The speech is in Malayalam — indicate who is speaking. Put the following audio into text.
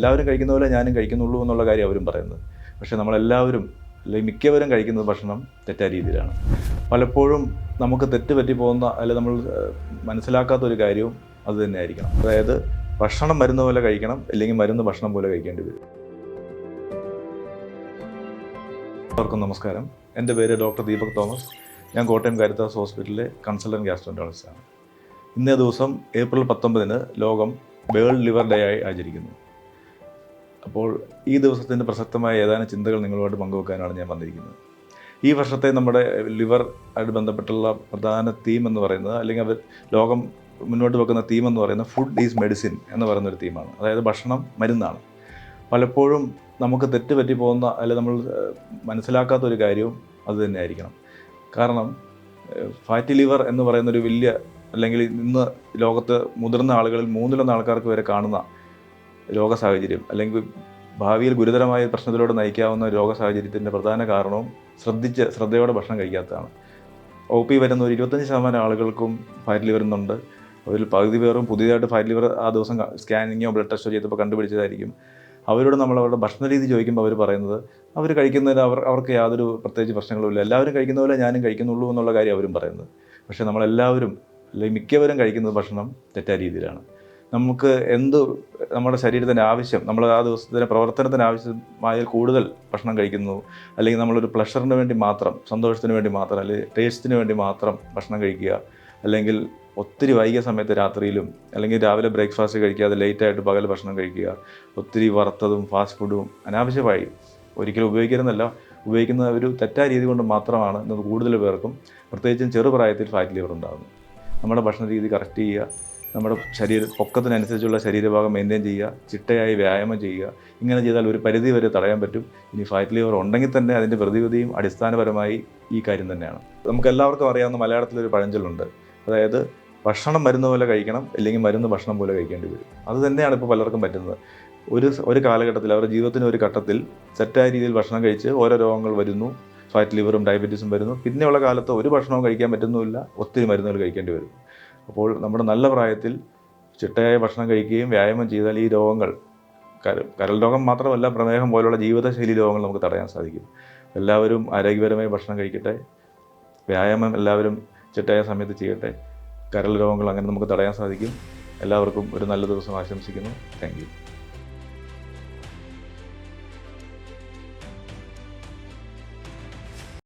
Speaker 1: എല്ലാവരും കഴിക്കുന്ന പോലെ ഞാനും കഴിക്കുന്നുള്ളൂ എന്നുള്ള കാര്യം അവരും പറയുന്നത്. പക്ഷേ നമ്മളെല്ലാവരും അല്ലെങ്കിൽ മിക്കവരും കഴിക്കുന്നത് ഭക്ഷണം തെറ്റായ രീതിയിലാണ്. പലപ്പോഴും നമുക്ക് തെറ്റ് പറ്റി പോകുന്ന അല്ലെങ്കിൽ നമ്മൾ മനസ്സിലാക്കാത്ത ഒരു കാര്യവും അത് തന്നെ ആയിരിക്കണം. അതായത് ഭക്ഷണം മരുന്ന് പോലെ കഴിക്കണം അല്ലെങ്കിൽ മരുന്ന് ഭക്ഷണം പോലെ കഴിക്കേണ്ടി വരും. എല്ലാവർക്കും നമസ്കാരം. എന്റെ പേര് ഡോക്ടർ ദീപക് തോമസ്. ഞാൻ കോട്ടയം കാരിത്താസ് ഹോസ്പിറ്റലിലെ കൺസൾട്ടന്റ് ഗ്യാസ്ട്രോന്റോളജിസ്റ്റാണ് ഇന്നേ ദിവസം ഏപ്രിൽ പത്തൊമ്പതിന് ലോകം വേൾഡ് ലിവർ ഡേ ആയി ആചരിക്കുന്നു. അപ്പോൾ ഈ ദിവസത്തിന്റെ പ്രസക്തമായ ഏതാനും ചിന്തകൾ നിങ്ങളുമായിട്ട് പങ്കുവെക്കാനാണ് ഞാൻ വന്നിരിക്കുന്നത്. ഈ വർഷത്തെ നമ്മുടെ ലിവർ ആയിട്ട് ബന്ധപ്പെട്ടുള്ള പ്രധാന തീം എന്ന് പറയുന്നത് അല്ലെങ്കിൽ അവർ ലോകം മുന്നോട്ട് വെക്കുന്ന തീം എന്ന് പറയുന്നത് ഫുഡ് ഈസ് മെഡിസിൻ എന്ന് പറയുന്ന ഒരു തീമാണ് അതായത് ഭക്ഷണം മരുന്നാണ്. പലപ്പോഴും നമുക്ക് തെറ്റുപറ്റി പോകുന്ന അല്ലെങ്കിൽ നമ്മൾ മനസ്സിലാക്കാത്ത ഒരു കാര്യവും അത് തന്നെ ആയിരിക്കണം കാരണം ഫാറ്റി ലിവർ എന്ന് പറയുന്ന ഒരു വലിയ അല്ലെങ്കിൽ ഇന്ന് ലോകത്ത് മുതിർന്ന ആളുകളിൽ മൂന്നിലൊന്ന് ആൾക്കാർക്ക് വരെ കാണുന്ന രോഗ സാഹചര്യം അല്ലെങ്കിൽ ഭാവിയിൽ ഗുരുതരമായ പ്രശ്നത്തിലൂടെ നയിക്കാവുന്ന രോഗ സാഹചര്യത്തിന്റെ പ്രധാന കാരണവും ശ്രദ്ധിച്ച് ശ്രദ്ധയോടെ ഭക്ഷണം കഴിക്കാത്തതാണ്. ഒ പി വരുന്ന ഒരു ഇരുപത്തഞ്ച് ശതമാനം ആളുകൾക്കും ഫാറ്റ് ലിവർ എന്നുണ്ട് പകുതി പേരും പുതിയതായിട്ട് ഫാറ്റ് ലിവർ ആ ദിവസം സ്കാനിങ്ങോ ബ്ലഡ് ടെസ്റ്റോ ചെയ്തപ്പോൾ കണ്ടുപിടിച്ചതായിരിക്കും. അവരോട് നമ്മൾ അവരുടെ ഭക്ഷണ രീതി ചോദിക്കുമ്പോൾ അവർ പറയുന്നത് അവർ കഴിക്കുന്നതിൽ അവർ അവർക്ക് യാതൊരു പ്രത്യേകിച്ച് പ്രശ്നങ്ങളുമില്ല എല്ലാവരും കഴിക്കുന്ന പോലെ ഞാനും കഴിക്കുന്നുള്ളൂ എന്നുള്ള കാര്യം അവരും പറയുന്നത്. പക്ഷേ നമ്മളെല്ലാവരും അല്ലെങ്കിൽ മിക്കവരും കഴിക്കുന്നത് ഭക്ഷണം തെറ്റായ രീതിയിലാണ്. നമുക്ക് എന്ത് നമ്മുടെ ശരീരത്തിന്റെ ആവശ്യം നമ്മൾ ആ ദിവസത്തിന് പ്രവർത്തനത്തിന് ആവശ്യമായ കൂടുതൽ ഭക്ഷണം കഴിക്കുന്നു. അല്ലെങ്കിൽ നമ്മളൊരു പ്ലഷറിന് വേണ്ടി മാത്രം സന്തോഷത്തിന് വേണ്ടി മാത്രം അല്ലെങ്കിൽ ടേസ്റ്റിന് വേണ്ടി മാത്രം ഭക്ഷണം കഴിക്കുക. അല്ലെങ്കിൽ ഒത്തിരി വൈകിയ സമയത്ത് രാത്രിയിലും അല്ലെങ്കിൽ രാവിലെ ബ്രേക്ക്ഫാസ്റ്റ് കഴിക്കാതെ ലേറ്റായിട്ട് പകൽ ഭക്ഷണം കഴിക്കുക. ഒത്തിരി വറുത്തതും ഫാസ്റ്റ് ഫുഡും അനാവശ്യമായി ഒരിക്കലും ഉപയോഗിക്കരുന്നല്ല ഉപയോഗിക്കുന്ന ഒരു തെറ്റായ രീതി കൊണ്ട് മാത്രമാണ് ഇന്ന് കൂടുതൽ പേർക്കും പ്രത്യേകിച്ചും ചെറുപ്രായത്തിൽ ഫാറ്റ് ലിവർ ഉണ്ടാകുന്നത്. നമ്മുടെ ഭക്ഷണ രീതി കറക്റ്റ് ചെയ്യുക. നമ്മുടെ ശരീര പൊക്കത്തിനനുസരിച്ചുള്ള ശരീരഭാഗം മെയിന്റെയിൻ ചെയ്യുക ചിട്ടയായി വ്യായാമം ചെയ്യുക. ഇങ്ങനെ ചെയ്താൽ ഒരു പരിധി വരെ തടയാൻ പറ്റും. ഇനി ഫാറ്റ് ലിവർ ഉണ്ടെങ്കിൽ തന്നെ അതിന്റെ പ്രതിവിധിയും അടിസ്ഥാനപരമായി ഈ കാര്യം തന്നെയാണ്. നമുക്ക് എല്ലാവർക്കും അറിയാവുന്ന മലയാളത്തിലൊരു പഴഞ്ചൊല്ലുണ്ട്. അതായത് ഭക്ഷണം മരുന്ന് പോലെ കഴിക്കണം അല്ലെങ്കിൽ മരുന്ന് ഭക്ഷണം പോലെ കഴിക്കേണ്ടി വരും. അത് തന്നെയാണ് ഇപ്പോൾ പലർക്കും പറ്റുന്നത്. ഒരു ഒരു കാലഘട്ടത്തിൽ അവരുടെ ജീവിതത്തിന് ഒരു ഘട്ടത്തിൽ തെറ്റായ രീതിയിൽ ഭക്ഷണം കഴിച്ച് ഓരോ രോഗങ്ങൾ വരുന്നു ഫാറ്റ് ലിവറും ഡയബറ്റീസും വരുന്നു. പിന്നെയുള്ള കാലത്ത് ഒരു ഭക്ഷണവും കഴിക്കാൻ പറ്റുന്നുമില്ല ഒത്തിരി മരുന്നുകൾ കഴിക്കേണ്ടി വരും. അപ്പോൾ നമ്മുടെ നല്ല പ്രായത്തിൽ ചിട്ടയായ ഭക്ഷണം കഴിക്കുകയും വ്യായാമം ചെയ്താൽ ഈ രോഗങ്ങൾ കരൽ രോഗം മാത്രമല്ല പ്രമേഹം പോലുള്ള ജീവിതശൈലി രോഗങ്ങൾ നമുക്ക് തടയാൻ സാധിക്കും. എല്ലാവരും ആരോഗ്യപരമായി ഭക്ഷണം കഴിക്കട്ടെ. വ്യായാമം എല്ലാവരും ചിട്ടയായ സമയത്ത് ചെയ്യട്ടെ. കരൽ രോഗങ്ങൾ അങ്ങനെ നമുക്ക് തടയാൻ സാധിക്കും. എല്ലാവർക്കും ഒരു നല്ല ദിവസം ആശംസിക്കുന്നു. താങ്ക്